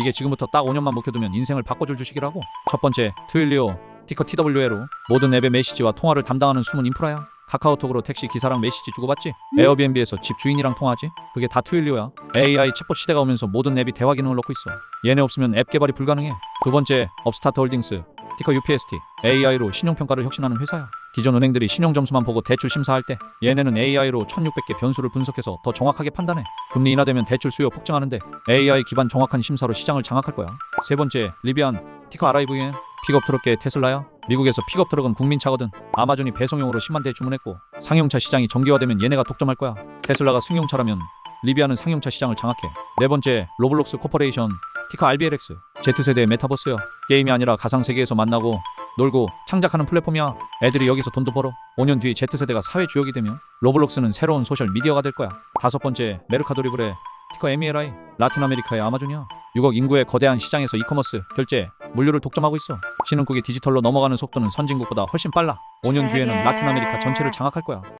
이게 지금부터 딱 5년만 묵혀두면 인생을 바꿔줄 주식이라고. 첫 번째, 트윌리오, 티커 TWA로 모든 앱의 메시지와 통화를 담당하는 숨은 인프라야. 카카오톡으로 택시 기사랑 메시지 주고받지? 에어비앤비에서 집 주인이랑 통화하지? 그게 다 트윌리오야. AI 챗봇 시대가 오면서 모든 앱이 대화 기능을 넣고 있어. 얘네 없으면 앱 개발이 불가능해. 두 번째, 업스타트 홀딩스, 티커 UPST, AI로 신용평가를 혁신하는 회사야. 기존 은행들이 신용 점수만 보고 대출 심사할 때 얘네는 AI로 1600개 변수를 분석해서 더 정확하게 판단해. 금리 인하되면 대출 수요 폭증하는데 AI 기반 정확한 심사로 시장을 장악할 거야. 세 번째, 리비안, 티커 RIVN, 픽업 트럭계 테슬라야. 미국에서 픽업 트럭은 국민차거든. 아마존이 배송용으로 10만 대 주문했고 상용차 시장이 정기화되면 얘네가 독점할 거야. 테슬라가 승용차라면 리비아는 상용차 시장을 장악해. 네 번째, 로블록스 코퍼레이션, 티커 RBLX. Z세대의 메타버스야. 게임이 아니라 가상 세계에서 만나고 놀고 창작하는 플랫폼이야. 애들이 여기서 돈도 벌어. 5년 뒤 Z세대가 사회 주역이 되면 로블록스는 새로운 소셜 미디어가 될 거야. 다섯 번째, 메르카도 리브레, 티커 MELI, 라틴 아메리카의 아마존이야. 6억 인구의 거대한 시장에서 이커머스, 결제, 물류를 독점하고 있어. 신흥국이 디지털로 넘어가는 속도는 선진국보다 훨씬 빨라. 5년 뒤에는 라틴 아메리카 전체를 장악할 거야.